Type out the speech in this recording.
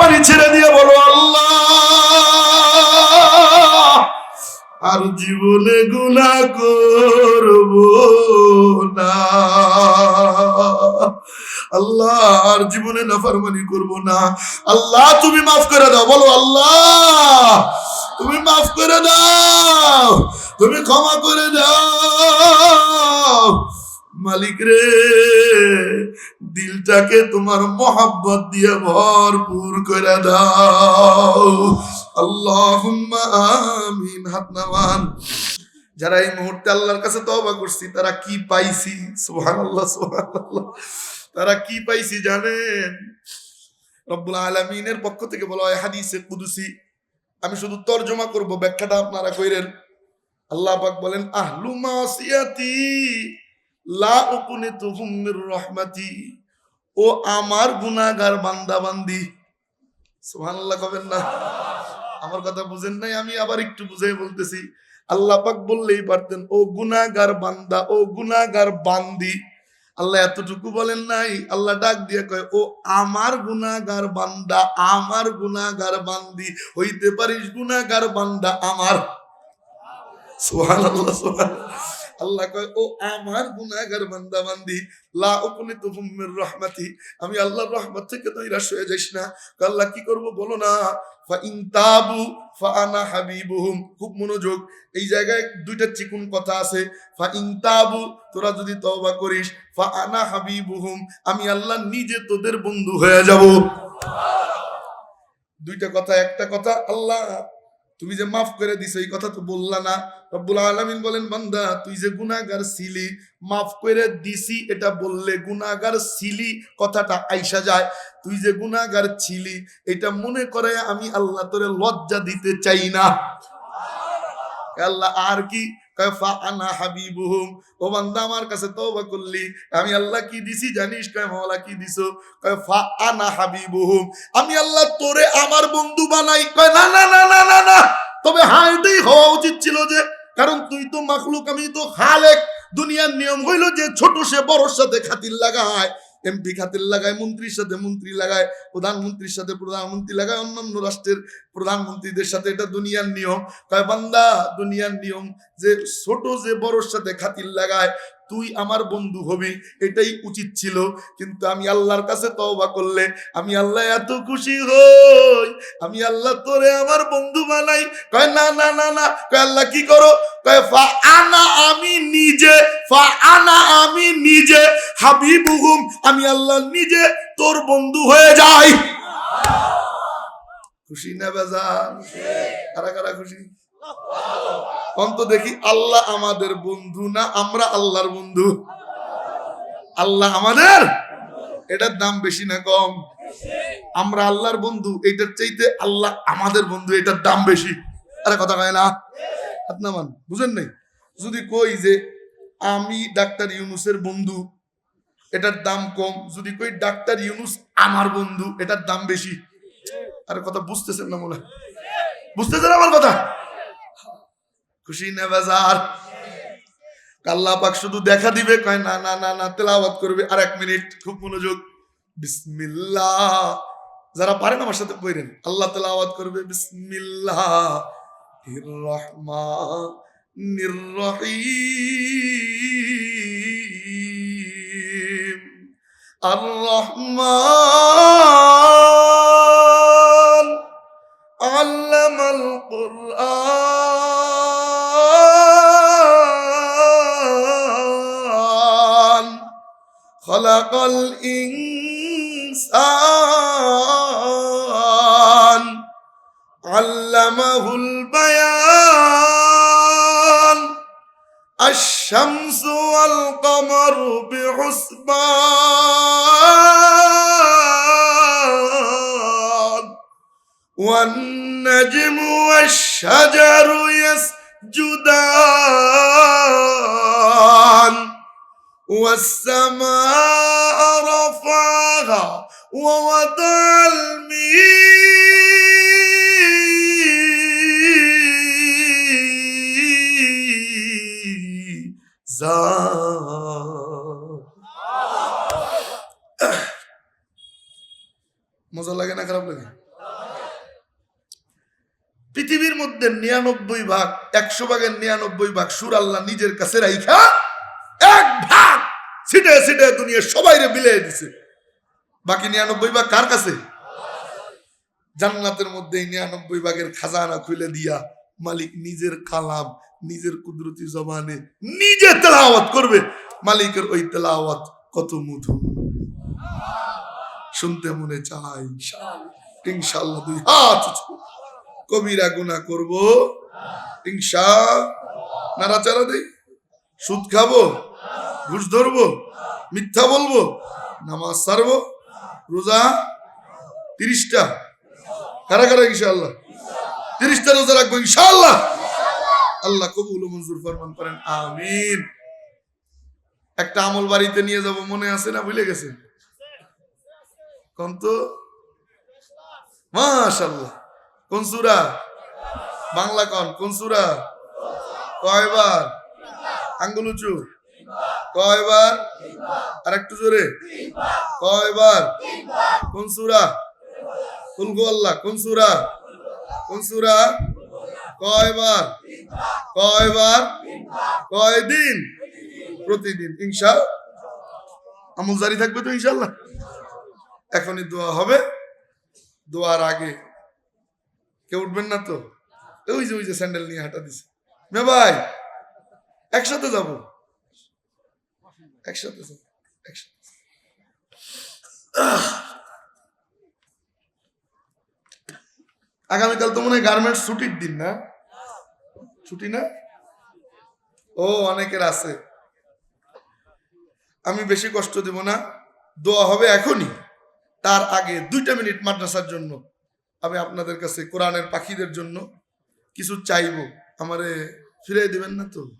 পানি ছেড়ে দিয়ে বলো, আল্লাহ, আর জীবনে গুণা করব না। আল্লাহ, আর জীবনে নাফরমানি করব না। আল্লাহ, তুমি মাফ করে দাও, বলো, আল্লাহ, তুমি মাফ করে দাও, তুমি ক্ষমা করে দাও মালিক রে, দিলটাকে তোমার মোহাব্বত দিয়ে ভরপুর করে দাও। আল্লাহুম্মা আমিন, হাত নামান। যারা এই মুহূর্তে আল্লাহর কাছে তওবা করছি, তারা কি পাইছি? সুবহানাল্লাহ সুবহানাল্লাহ। তারা কি পাইছি জানেন? রব্বুল আলামিনের পক্ষ থেকে বলা হয় হাদিসে কুদুসি। আমি শুধু তর্জমা করব, ব্যাখ্যাটা আপনারা কইরেন। আল্লাহ পাক বলেন, আহলু মাসিয়াতি লা রহমাতি, ও আমার গুনাহগার বান্দা বান্দি কবেন না? আমার কথা বুঝেন নাই, আমি আবার একটু বুঝাই বলতেছি। আল্লাহ পাক বললেই পারতেন, ও গুনাগার বান্দা, ও গুনাগার বান্দি। আল্লাহ এতটুকু বলেন নাই, আল্লাহ ডাক দিয়ে কয়, ও আমার গুনাগার বান্দা, আমার গুনাগার বান্দি, হইতে পারিস গুনাগার বান্দা আমার। সুবহানাল্লাহ সুবহানাল্লাহ। আল্লাহ কয়, ও আমার গুনাহগার বান্দা, বান্দি, লা উকনিতুহুম মির রাহমাতি, আমি আল্লাহর রহমত থেকে তো নিরাশ হয়ে যাইস না। আল্লাহ কি করব বলো না? ফা ইন তাবু, ফা আনা হাবিবুহুম। খুব মনোযোগ, এই জায়গায় দুইটা চিকুন কথা আছে। ফা ইন তাবু, তোরা যদি তওবা করিস। ফা আনা হাবিবুহুম, আমি আল্লাহ নিজে তোদের বন্ধু হয়ে যাব। দুইটা কথা, একটা কথা, আল্লাহ তুমি যে মাফ করে দিছো, এই কথা তো বললা না। রব্বুল আলমিন বলেন, বান্দা, তুই যে গুনাগার ছিলি, মাফ করে দিছি এটা বললে গুনাগার ছিলি, কথাটা আইসা যায়। তুই যে গুনাগার ছিলি, এটা মনে করে আমি আল্লাহ তোরে লজ্জা দিতে চাই না। আল্লাহ, আর কি আনা হাবিবুহুম। ও বান্দা, আমার কাছে তওবা করলি। আমি আল্লাহ কি দিছি জানিস? কয়, মাওলা কি দিছো? আনা হাবিবুহুম। আমি আল্লাহ তোরে আমার বন্ধু বানাই। কয়, না না না না না না। তবে হ্যাঁ হওয়া উচিত ছিল যে, কারণ তুই তো মাখলুক, আমি তো খালেক। দুনিয়ার নিয়ম হইল যে, ছোট সে বড়র সাথে খাতির লাগায় এমপি খাতের লাগায়, মন্ত্রীর সাথে মন্ত্রী লাগায়, প্রধানমন্ত্রীর সাথে প্রধানমন্ত্রী লাগায়, অন্যান্য রাষ্ট্রের প্রধানমন্ত্রীদের সাথে এটা দুনিয়ার নিয়ম। কয়, বান্দা, দুনিয়ার নিয়ম যে ছোট যে বড়র সাথে খাতির লাগায়, তুই আমার বন্ধু হবি, এটাই উচিত ছিল। কিন্তু আমি আল্লাহর কাছে তওবা করলে, আমি আল্লাহ এত খুশি হই, আমি আল্লাহ তোরে আমার বন্ধু বানাই। কয়, না না না না, কয়, আল্লাহ কি করো? কয় আনা আমি নিজে আনা আমি নিজে, হাবিবুহুম, আমি আল্লাহ নিজে, তোর বন্ধু হয়ে যাই। খুশি না বেজান কারা কারা খুশি? অন্ত দেখি আল্লাহ আমাদের বন্ধু না আমরা আল্লাহর বন্ধু? আল্লাহ আমাদের? এটার দাম বেশি না কম? আমরা আল্লাহর বন্ধু, এটার চাইতে আল্লাহ আমাদের বন্ধু, এটার দাম বেশি। আরে কথা কয় না? নামান, বুঝেন নাই? যদি কই যে আমি ডাক্তার ইউনুসের বন্ধু, এটার দাম কম। যদি কই ডাক্তার ইউনুস আমার বন্ধু, এটার দাম বেশি। আরে কথা বুঝতেছেন না মনে বুঝতেছেন আমার কথা? খুশি না বাজার? আল্লাহ পাক শুধু দেখা দিবে, কয় না না না না করবে। আর এক মিনিট, খুব মনোযোগ। বিসমিল্লাহ। যারা পারেন আমার সাথে পড়েন। আল্লাহ তেলাওয়াত করবে, বিসমিল্লাহ। রহমানির من رحيم الرحمن علم القرآن. خلق الإنسان والقمر بحسبان والنجم والشجر يسجدان والسماء رفعها ووضع الميزان মজা লাগে না, খারাপ লাগে? পৃথিবীর মধ্যে নিরানব্বই ভাগ, একশো ভাগের নিরানব্বই ভাগ সুর আল্লাহ নিজের কাছে রাইখা, এক ভাগ সিটে সিটে দুনিয়া সবাইরে বিলিয়ে দিছে। বাকি নিরানব্বই ভাগ কার কাছে? জান্নাতের মধ্যে নিরানব্বই ভাগের খাজানা খুলে দিয়া মালিক নিজের কালাম, নিজের কুদরতি জবানে নিজে তেলাওয়াত করবে। মালিকের ওই তেলাওয়াত কত মধু শুনতে মনে চাই ইনশাল্লাহ দুই হাত কবিরা গুণা করব। ইনশা, নাড়াচাড়া দেই। সুদ খাব, ঘুষ ধরবো, মিথ্যা বলব, নামাজ সারবো রোজা তিরিশটা। কারা কারা ইনশাল্লাহ তিরিশটা রোজা রাখব ইনশাল্লাহ আল্লাহ কবুল মঞ্জুর ফরমান করেন, আমিন। একটা আমল বাড়িতে নিয়ে যাব, মনে আছে না? ভুলে গেছে কোন তো? মাশাল্লাহ কোন বাংলা কন? কোন কয়বার? আঙ্গুল উঁচু। কয়বার? আর একটু জোরে। কয়বার? কোন সুরা? কোন গো আল্লাহ, কোন কোন সুরা? কয়বার? কয়বার? কয়দিন? প্রতিদিন ইনশা আমল জারি থাকবে তো ইনশাল্লাহ এখনই দোয়া হবে। দোয়ার আগে কেউ উঠবেন না তো? ওই যে ওই যে স্যান্ডেল নিয়ে হাঁটা দিছে। মে ভাই, একসাথে যাব। একসাথে যাব, একসাথে। আগামীকাল তো মনে হয় গার্মেন্টস ছুটির দিন না? ছুটি না? ও, অনেকের আছে। আমি বেশি কষ্ট দেব না। দোয়া হবে এখনই। তার আগে দুইটা মিনিট মাদ্রাসার জন্য। আমি আপনাদের কাছে কোরআনের পাখিদের জন্য কিছু চাইব। আমারে ফিরে দিবেন না তো?